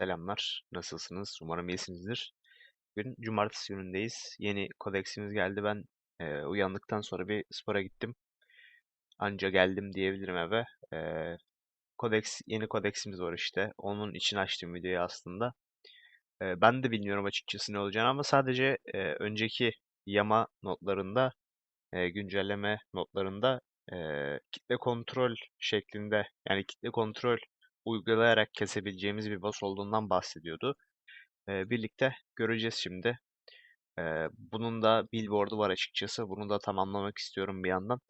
Selamlar. Nasılsınız? Umarım iyisinizdir. Bugün cumartesi günündeyiz. Yeni kodeksimiz geldi. Ben e, uyandıktan sonra bir spora gittim. Anca geldim diyebilirim eve. E, kodeks, yeni kodeksimiz var işte. Onun için açtım videoyu aslında. E, ben de bilmiyorum açıkçası ne olacağını ama sadece e, önceki yama notlarında, e, güncelleme notlarında e, kitle kontrol şeklinde yani kitle kontrol uygulayarak kesebileceğimiz bir boss olduğundan bahsediyordu. Ee, birlikte göreceğiz şimdi. Ee, bunun da billboard'u var açıkçası. Bunu da tamamlamak istiyorum bir yandan.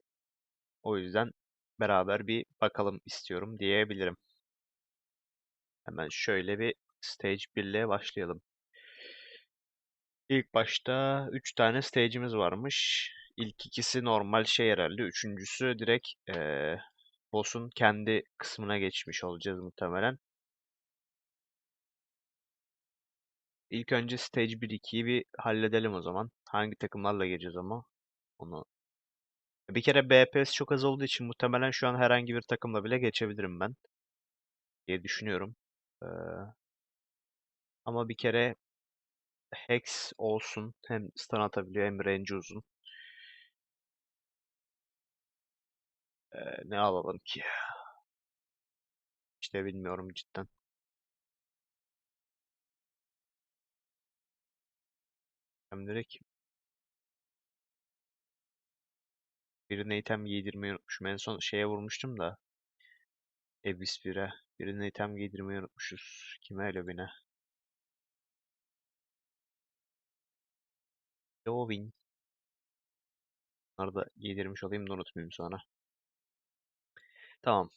O yüzden beraber bir bakalım istiyorum diyebilirim. Hemen şöyle bir stage 1 ile başlayalım. İlk başta 3 tane stage'imiz varmış. İlk ikisi normal şey herhalde. Üçüncüsü direkt ee, boss'un kendi kısmına geçmiş olacağız muhtemelen. İlk önce Stage 1-2'yi bir halledelim o zaman. Hangi takımlarla geleceğiz ama onu. Bir kere BPS çok az olduğu için muhtemelen şu an herhangi bir takımla bile geçebilirim ben diye düşünüyorum. Ee, ama bir kere Hex olsun. Hem stun atabiliyor hem range uzun. Ee, ne alalım ki? İşte bilmiyorum cidden. Hem direkt birine item giydirmeyi unutmuşum. En son şeye vurmuştum da. Abyss 1'e. Birine item giydirmeyi unutmuşuz. Kime öyle birine? Lovin. Bunları da giydirmiş olayım da unutmayayım sonra. Tamam.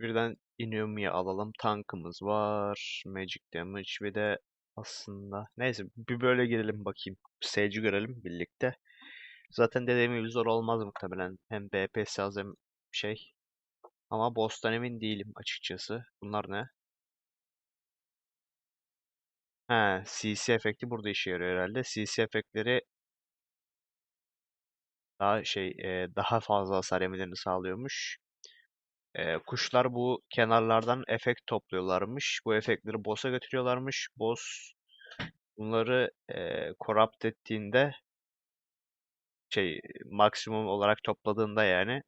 Birden Inumi'yi alalım. Tankımız var. Magic Damage ve de aslında neyse bir böyle girelim bakayım. Sage'i görelim birlikte. Zaten dediğim gibi zor olmaz muhtemelen. Hem BPS az hem şey. Ama boss'tan emin değilim açıkçası. Bunlar ne? He, CC efekti burada işe yarıyor herhalde. CC efektleri daha şey daha fazla hasar yemelerini sağlıyormuş. E, kuşlar bu kenarlardan efekt topluyorlarmış. Bu efektleri boss'a götürüyorlarmış. Boss bunları e, corrupt ettiğinde şey maksimum olarak topladığında yani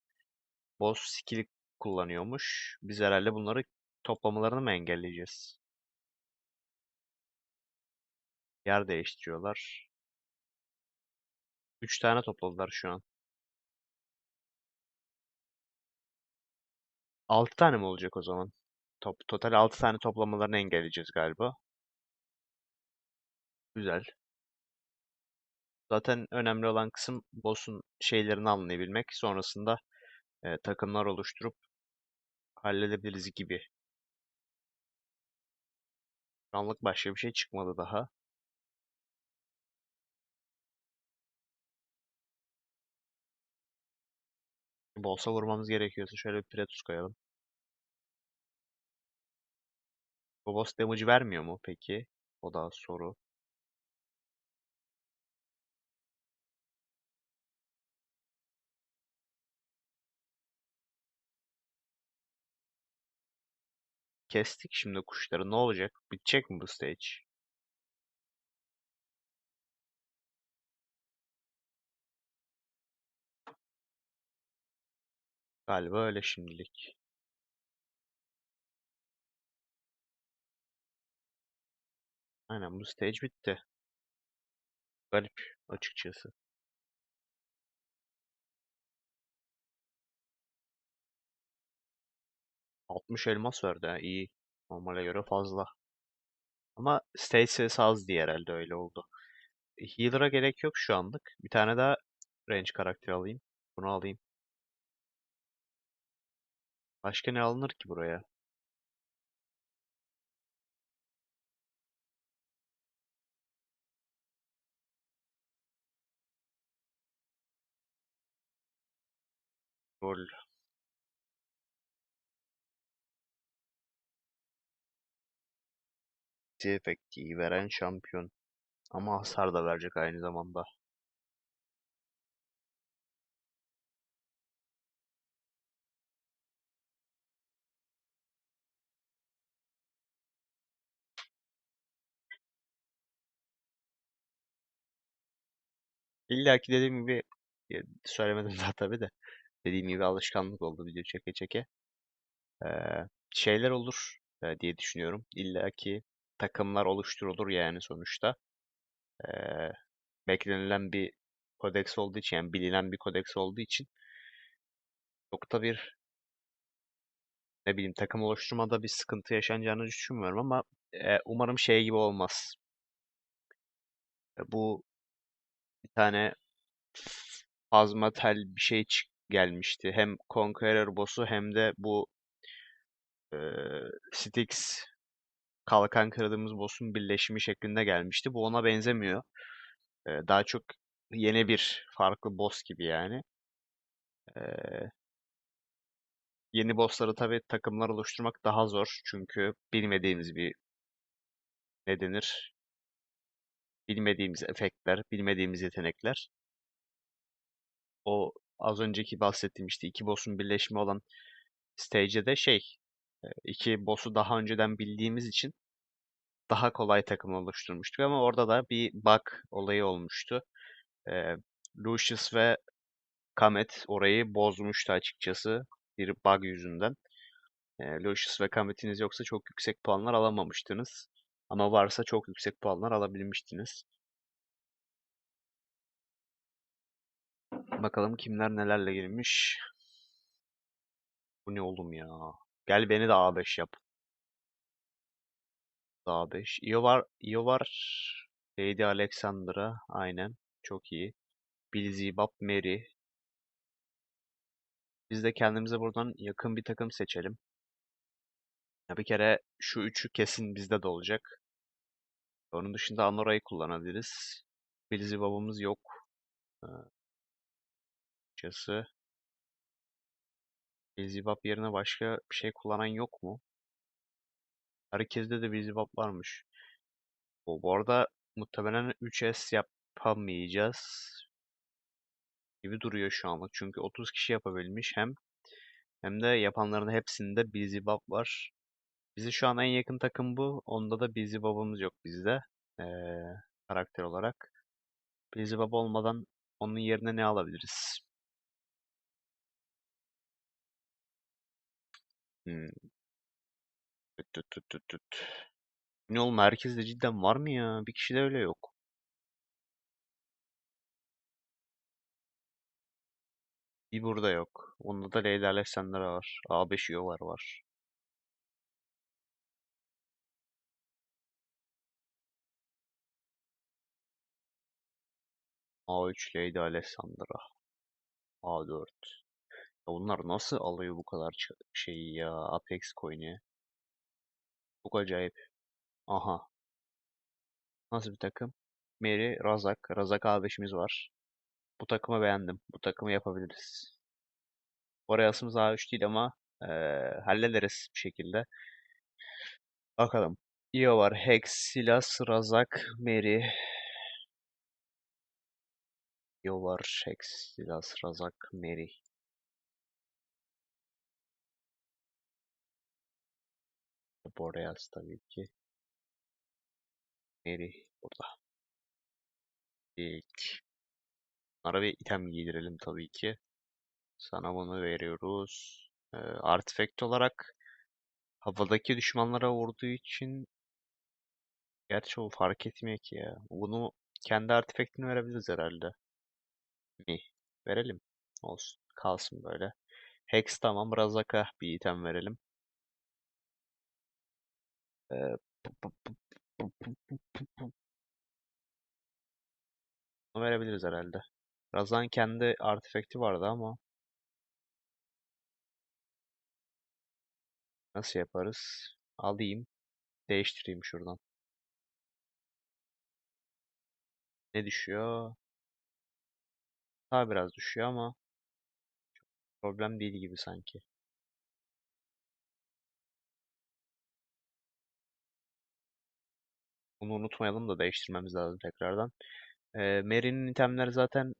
boss skill kullanıyormuş. Biz herhalde bunları toplamalarını mı engelleyeceğiz? Yer değiştiriyorlar. 3 tane topladılar şu an. 6 tane mi olacak o zaman? Top, total 6 tane toplamalarını engelleyeceğiz galiba. Güzel. Zaten önemli olan kısım boss'un şeylerini anlayabilmek. Sonrasında e, takımlar oluşturup halledebiliriz gibi. Anlık başka bir şey çıkmadı daha. Bolsa vurmamız gerekiyorsa şöyle bir Pretus koyalım. Bu boss damage vermiyor mu peki? O da soru. Kestik şimdi kuşları. Ne olacak? Bitecek mi bu stage? Galiba öyle şimdilik. Aynen bu stage bitti. Garip açıkçası. Altmış elmas verdi ha iyi. Normale göre fazla. Ama stage sayısı az diye herhalde öyle oldu. Healer'a gerek yok şu anlık. Bir tane daha range karakter alayım. Bunu alayım. Başka ne alınır ki buraya? Rol. efekti veren şampiyon. Ama hasar da verecek aynı zamanda. İlla ki dediğim gibi söylemedim daha tabii de dediğim gibi alışkanlık oldu video çeke çeke. Ee, şeyler olur e, diye düşünüyorum. İlla ki takımlar oluşturulur yani sonuçta. Ee, beklenilen bir kodeks olduğu için yani bilinen bir kodeks olduğu için çok da bir ne bileyim takım oluşturmada bir sıkıntı yaşanacağını düşünmüyorum ama e, umarım şey gibi olmaz. E, bu bir tane Azmatel bir şey çık gelmişti. Hem Conqueror boss'u hem de bu e, Styx kalkan kırdığımız boss'un birleşimi şeklinde gelmişti. Bu ona benzemiyor. E, daha çok yeni bir farklı boss gibi yani. E, yeni boss'ları tabii takımlar oluşturmak daha zor. Çünkü bilmediğimiz bir ne denir? Bilmediğimiz efektler, bilmediğimiz yetenekler. O az önceki bahsettiğim işte iki boss'un birleşimi olan stage'de de şey e, iki boss'u daha önceden bildiğimiz için daha kolay takım oluşturmuştuk ama orada da bir bug olayı olmuştu. Ee, Lucius ve Kamet orayı bozmuştu açıkçası bir bug yüzünden. Ee, Lucius ve Kamet'iniz yoksa çok yüksek puanlar alamamıştınız. Ama varsa çok yüksek puanlar alabilmiştiniz. Bakalım kimler nelerle girmiş. Bu ne oğlum ya? Gel beni de A5 yap. A5. Io var. Io var. Lady Alexandra. Aynen. Çok iyi. Beelzebub, Mary. Biz de kendimize buradan yakın bir takım seçelim. Ya bir kere şu üçü kesin bizde de olacak. Onun dışında Anora'yı kullanabiliriz. Beelzebub'umuz yok. Açıkçası. Beelzebub yerine başka bir şey kullanan yok mu? Herkeste de Beelzebub varmış. O, bu arada muhtemelen 3S yapamayacağız gibi duruyor şu anlık. Çünkü 30 kişi yapabilmiş hem hem de yapanların hepsinde Beelzebub var. Bizi şu an en yakın takım bu. Onda da Beelzebub'umuz yok bizde. Ee, karakter olarak. Beelzebub olmadan onun yerine ne alabiliriz? Hmm. Tüt tüt tüt tüt tüt. Ne oğlum herkeste cidden var mı ya? Bir kişi de öyle yok. Bir burada yok. Onda da Leyla Alexandra var. A5 var var. A3 Lady Alessandra. A4. Ya bunlar nasıl alıyor bu kadar şeyi ya Apex coin'i? Çok acayip. Aha. Nasıl bir takım? Mary, Razak. Razak A5'imiz var. Bu takımı beğendim. Bu takımı yapabiliriz. Orayasımız A3 değil ama eee, hallederiz bir şekilde. Bakalım. Io var. Hex, Silas, Razak, Mary. Io var. Hex, Silas, Razak, Mary. Boreas tabii ki. Mary burada. İlk. Bunlara bir item giydirelim tabii ki. Sana bunu veriyoruz. Ee, artifact olarak havadaki düşmanlara vurduğu için gerçi o fark etmiyor ki ya. Bunu kendi artifact'ini verebiliriz herhalde mi? Verelim. Olsun. Kalsın böyle. Hex tamam. Razaka bir item verelim. Ee, verebiliriz herhalde. Razan kendi artifekti vardı ama Nasıl yaparız? Alayım. Değiştireyim şuradan. Ne düşüyor? Daha biraz düşüyor ama problem değil gibi sanki. Bunu unutmayalım da değiştirmemiz lazım tekrardan. Ee, Mary'nin itemleri zaten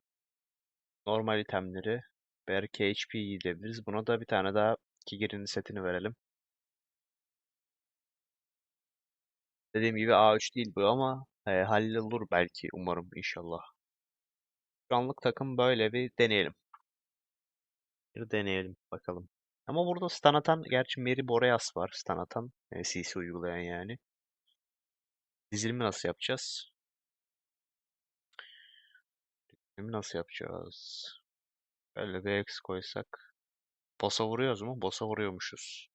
normal itemleri. Belki HP gidebiliriz. Buna da bir tane daha Kigir'in setini verelim. Dediğim gibi A3 değil bu ama e, hallolur belki umarım inşallah. Anlık takım böyle bir deneyelim. Bir deneyelim bakalım. Ama burada stun atan, gerçi Meri Boreas var stun atan. e, CC uygulayan yani. Dizilimi nasıl yapacağız? Dizilimi nasıl yapacağız? Böyle bir X koysak. Boss'a vuruyoruz mu? Boss'a vuruyormuşuz.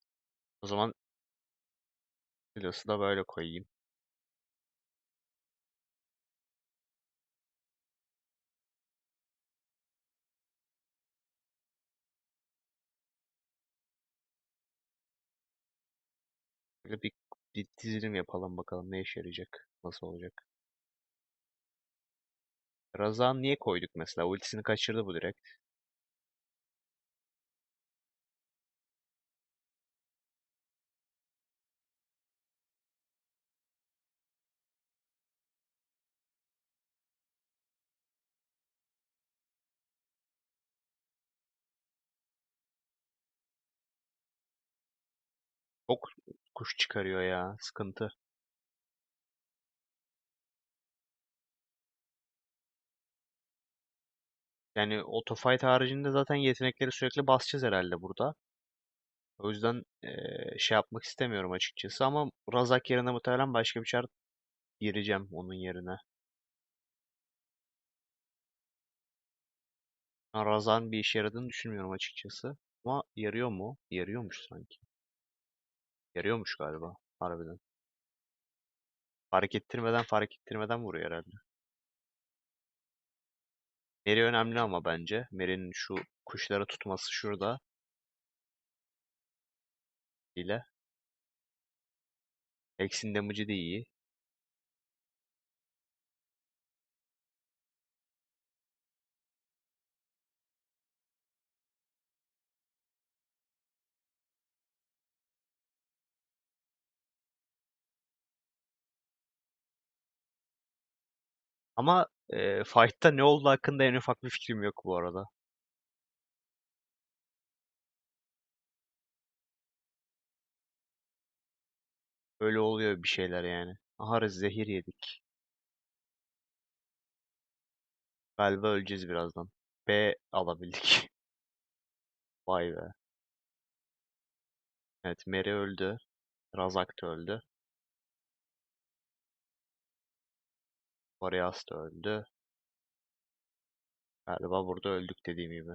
O zaman Silas'ı da böyle koyayım. Böyle bir, bir dizilim yapalım bakalım ne işe yarayacak. Nasıl olacak. Razan niye koyduk mesela? Ultisini kaçırdı bu direkt. Çok kuş çıkarıyor ya. Sıkıntı. Yani autofight haricinde zaten yetenekleri sürekli basacağız herhalde burada. O yüzden eee, şey yapmak istemiyorum açıkçası ama Razak yerine muhtemelen başka bir çar gireceğim onun yerine. Ben Razak'ın bir işe yaradığını düşünmüyorum açıkçası. Ama yarıyor mu? Yarıyormuş sanki. Yarıyormuş galiba. Harbiden. Fark ettirmeden fark ettirmeden vuruyor herhalde. Meri önemli ama bence. Meri'nin şu kuşları tutması şurada. ile. Hex'in damage'i de iyi. Ama e, fight'ta ne oldu hakkında en ufak bir fikrim yok bu arada. Böyle oluyor bir şeyler yani. Aha zehir yedik. Galiba öleceğiz birazdan. B alabildik. Vay be. Evet Mary öldü. Razak da öldü. Boreas da öldü. Galiba burada öldük dediğim gibi.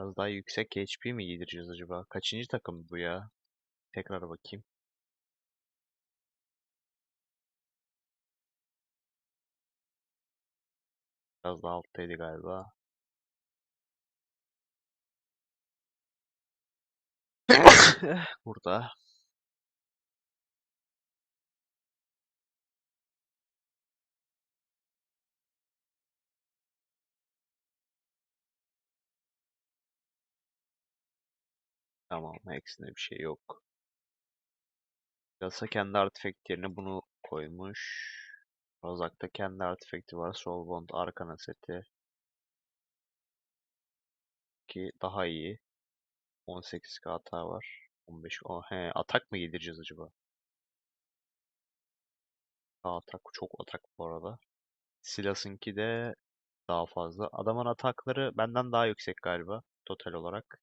Biraz daha yüksek HP mi giydireceğiz acaba? Kaçıncı takım bu ya? Tekrar bakayım. Biraz daha alttaydı galiba. Burada. Tamam, eksinde bir şey yok. Yasa kendi artifact yerine bunu koymuş. Rozak'ta kendi artifact'i var. Soulbound Arcana seti. Ki daha iyi. 18k hata var. 15. Oh, he, atak mı yedireceğiz acaba? Daha atak çok atak bu arada. Silas'ınki de daha fazla. Adamın atakları benden daha yüksek galiba total olarak.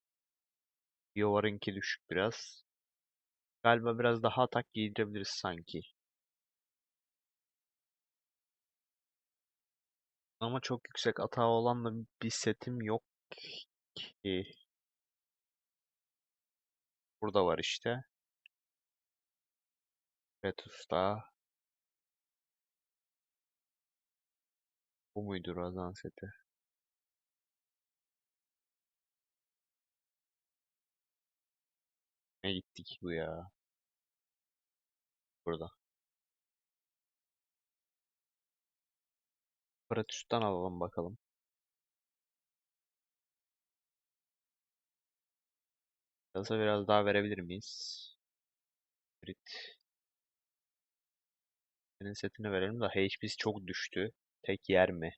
Yovar'ınki düşük biraz. Galiba biraz daha atak giydirebiliriz sanki. Ama çok yüksek atağı olan da bir setim yok ki. Burada var işte. Vetus'ta. Bu muydu Razan seti? Ne gittik bu ya? Burada. Pratus'tan alalım bakalım. Gaza biraz daha verebilir miyiz? Crit. Senin setini verelim de HP'si çok düştü. Tek yer mi?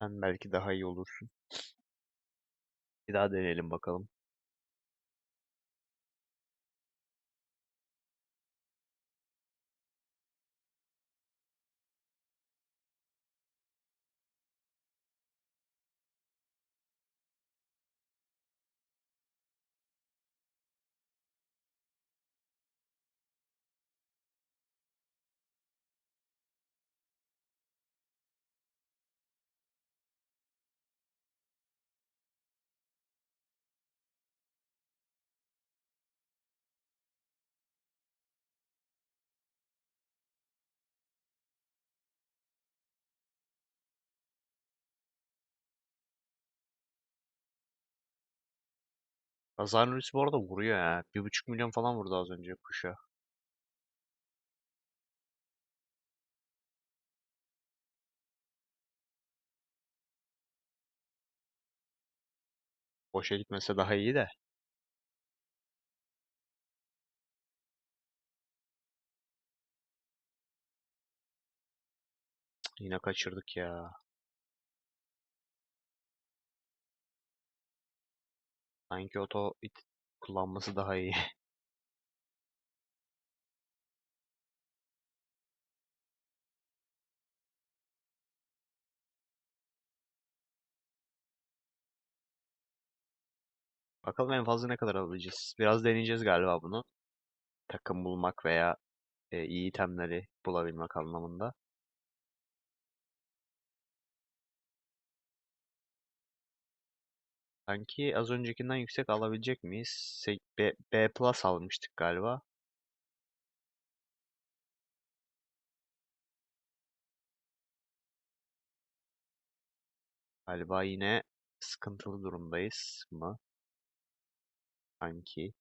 Sen belki daha iyi olursun. Bir daha deneyelim bakalım. Pazar Nurisi bu arada vuruyor ya. Bir buçuk milyon falan vurdu az önce kuşa. Boşa gitmese daha iyi de. Yine kaçırdık ya. Sanki oto it kullanması daha iyi. Bakalım en fazla ne kadar alabileceğiz. Biraz deneyeceğiz galiba bunu. Takım bulmak veya e, iyi itemleri bulabilmek anlamında. Sanki az öncekinden yüksek alabilecek miyiz? B, B plus almıştık galiba. Galiba yine sıkıntılı durumdayız mı? Sanki.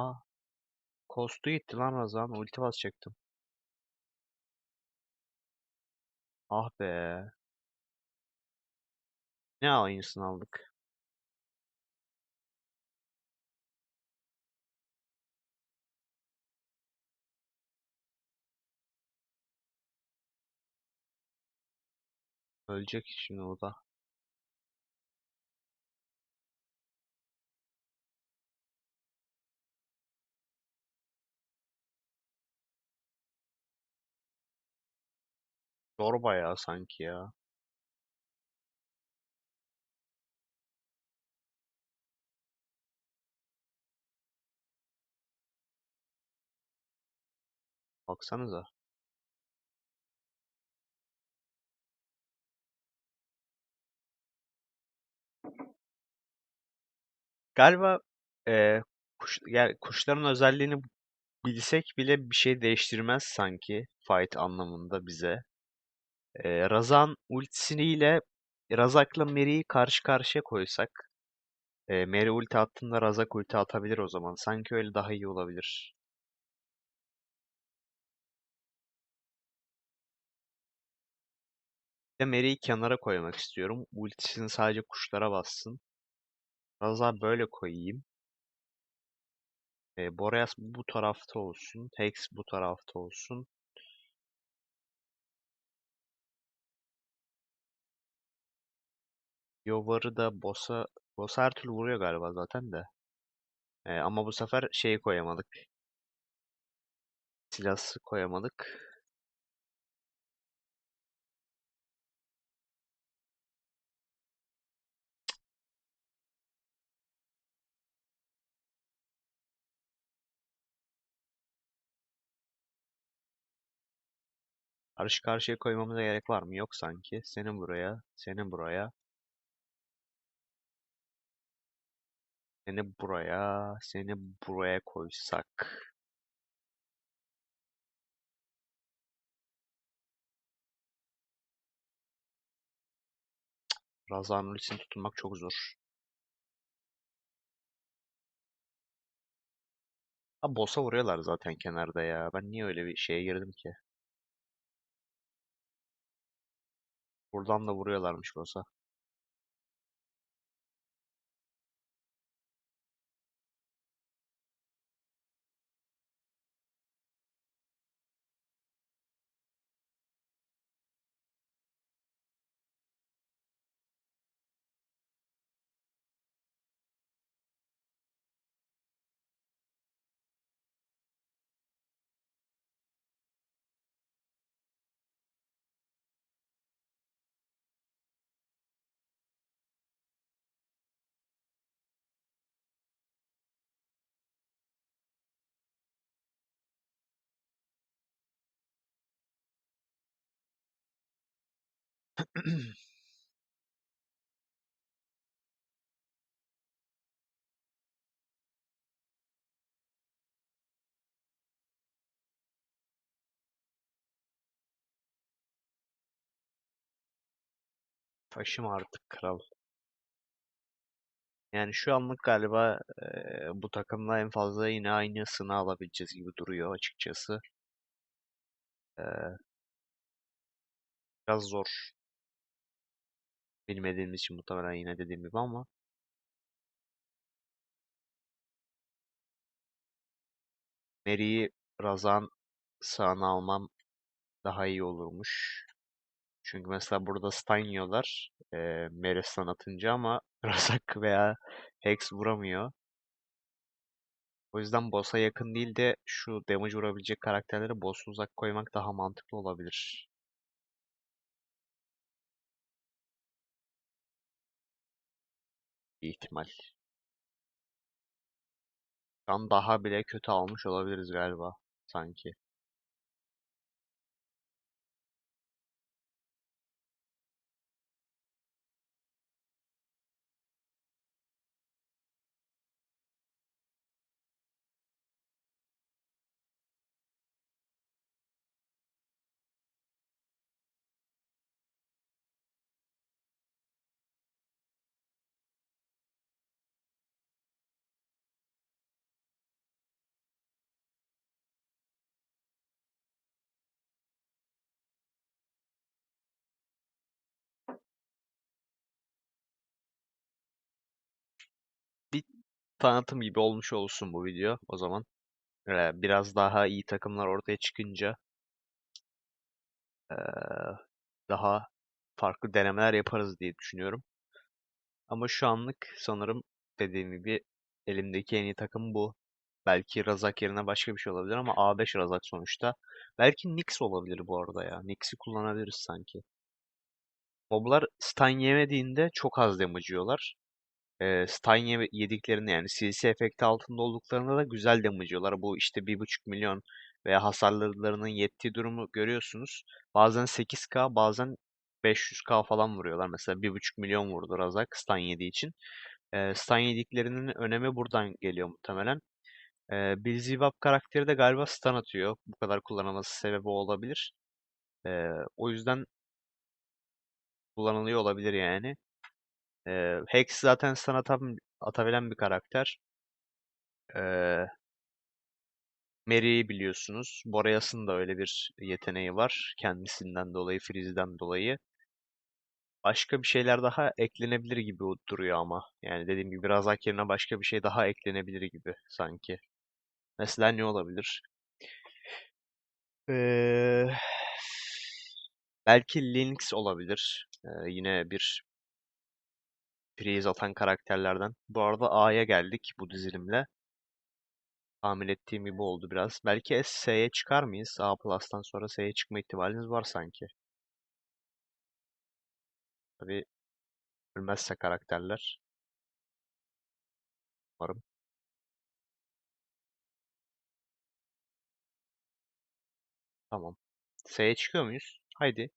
Aa, Kostu gitti lan Razan. Ulti basacaktım. Ah be. Ne aynısını aldık. Ölecek şimdi o da. Zor bayağı sanki ya. Baksanıza. Galiba e, kuş, yani kuşların özelliğini bilsek bile bir şey değiştirmez sanki fight anlamında bize. E, Razan ultisiyle Razak'la Mary'i karşı karşıya koysak e, Mary ulti attığında Razak ulti atabilir o zaman. Sanki öyle daha iyi olabilir. De kenara koymak istiyorum. Ultisini sadece kuşlara bassın. Razak'ı böyle koyayım. E, Boreas bu tarafta olsun. Hex bu tarafta olsun. Yovar'ı da Bosa Bosa her türlü vuruyor galiba zaten de. Ee, ama bu sefer şeyi koyamadık. Silahsı koyamadık. Karşı karşıya koymamıza gerek var mı? Yok sanki. Senin buraya, senin buraya. Seni buraya, seni buraya koysak. Razan ultisini tutmak çok zor. Ha boss'a vuruyorlar zaten kenarda ya. Ben niye öyle bir şeye girdim ki? Buradan da vuruyorlarmış boss'a. Taşım artık kral. Yani şu anlık galiba eee, bu takımla en fazla yine aynısını alabileceğiz gibi duruyor açıkçası. Eee, biraz zor. Bilmediğimiz için muhtemelen yine dediğim gibi ama Mary'i Razan sağına almam daha iyi olurmuş. Çünkü mesela burada stun yiyorlar. Eee Mary stun atınca ama Razak veya Hex vuramıyor. O yüzden boss'a yakın değil de şu damage vurabilecek karakterleri boss'a uzak koymak daha mantıklı olabilir. Bir ihtimal. Şu daha bile kötü almış olabiliriz galiba sanki. Tanıtım gibi olmuş olsun bu video o zaman. Biraz daha iyi takımlar ortaya çıkınca daha farklı denemeler yaparız diye düşünüyorum. Ama şu anlık sanırım dediğim gibi elimdeki en iyi takım bu. Belki Razak yerine başka bir şey olabilir ama A5 Razak sonuçta. Belki Nyx olabilir bu arada ya. Nyx'i kullanabiliriz sanki. Moblar stun yemediğinde çok az damage yiyorlar. Ee, stun yediklerinde yani CC efekti altında olduklarında da güzel damage. Bu işte 1.5 milyon veya hasarlarının yettiği durumu görüyorsunuz. Bazen 8k bazen 500k falan vuruyorlar. Mesela 1.5 milyon vurdu Razak stun yediği için. Ee, stun yediklerinin önemi buradan geliyor muhtemelen. Ee, Beelzebub karakteri de galiba stun atıyor. Bu kadar kullanılması sebebi olabilir. Ee, o yüzden kullanılıyor olabilir yani. Ee, Hex zaten stun atan, atabilen bir karakter. Ee, Mary'i biliyorsunuz. Boreas'ın da öyle bir yeteneği var. Kendisinden dolayı, Freeze'den dolayı. Başka bir şeyler daha eklenebilir gibi duruyor ama. Yani dediğim gibi biraz yerine başka bir şey daha eklenebilir gibi sanki. Mesela ne olabilir? Ee, belki Lynx olabilir. Ee, yine bir freeze atan karakterlerden. Bu arada A'ya geldik bu dizilimle. Tahmin ettiğim gibi oldu biraz. Belki S'ye çıkar mıyız? A Plus'tan sonra S'ye çıkma ihtimaliniz var sanki. Tabii ölmezse karakterler. Umarım. Tamam. S'ye çıkıyor muyuz? Haydi.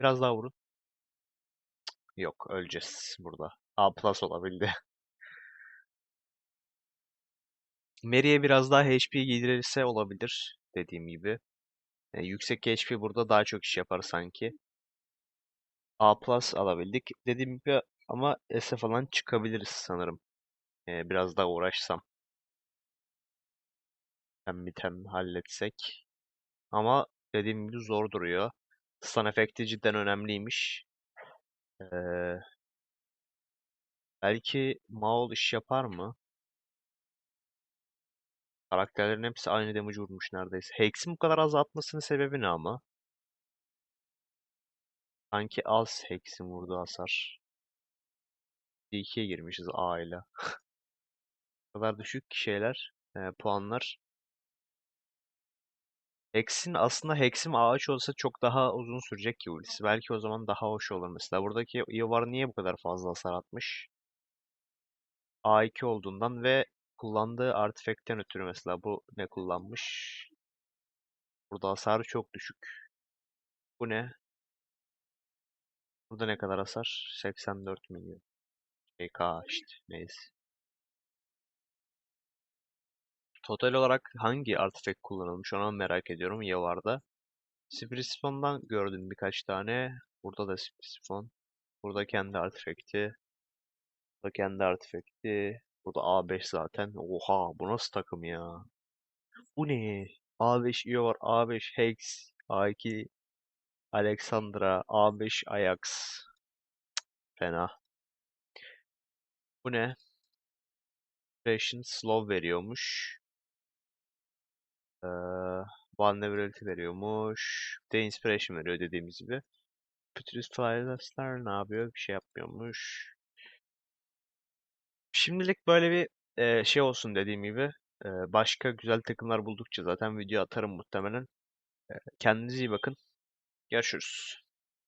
Biraz daha vurun. Yok öleceğiz burada. A plus olabildi. Mary'e biraz daha HP giydirilse olabilir. Dediğim gibi. E, yüksek HP burada daha çok iş yapar sanki. A plus alabildik. Dediğim gibi ama S'e falan çıkabiliriz sanırım. E, biraz daha uğraşsam. Tem halletsek. Ama dediğim gibi zor duruyor. Stun efekti cidden önemliymiş. Ee, belki Maul iş yapar mı? Karakterlerin hepsi aynı damage vurmuş neredeyse. Hex'in bu kadar az atmasının sebebi ne ama? Sanki az Hex'in vurduğu hasar. 2'ye girmişiz A ile. Kadar düşük şeyler, e, puanlar. Hex'in aslında Hex'im ağaç olsa çok daha uzun sürecek ki ultisi. Belki o zaman daha hoş olur mesela. Buradaki Ivar niye bu kadar fazla hasar atmış? A2 olduğundan ve kullandığı artifact'ten ötürü mesela bu ne kullanmış? Burada hasarı çok düşük. Bu ne? Burada ne kadar hasar? 84 milyon. EK işte neyse. Total olarak hangi artifact kullanılmış onu merak ediyorum Yavar'da. Sprisfon'dan gördüm birkaç tane. Burada da Sprisfon. Burada kendi artifact'i. Burada kendi artifact'i. Burada A5 zaten. Oha bu nasıl takım ya? Bu ne? A5 Ior, A5 Hex, A2 Alexandra, A5 Ajax. Fena. Bu ne? Passion Slow veriyormuş. Ee, Vulnerability veriyormuş. De Inspiration veriyor dediğimiz gibi. Putrid Flyer'lar ne yapıyor? Bir şey yapmıyormuş. Şimdilik böyle bir e, şey olsun dediğim gibi. E, başka güzel takımlar buldukça zaten video atarım muhtemelen. E, kendinize iyi bakın. Görüşürüz.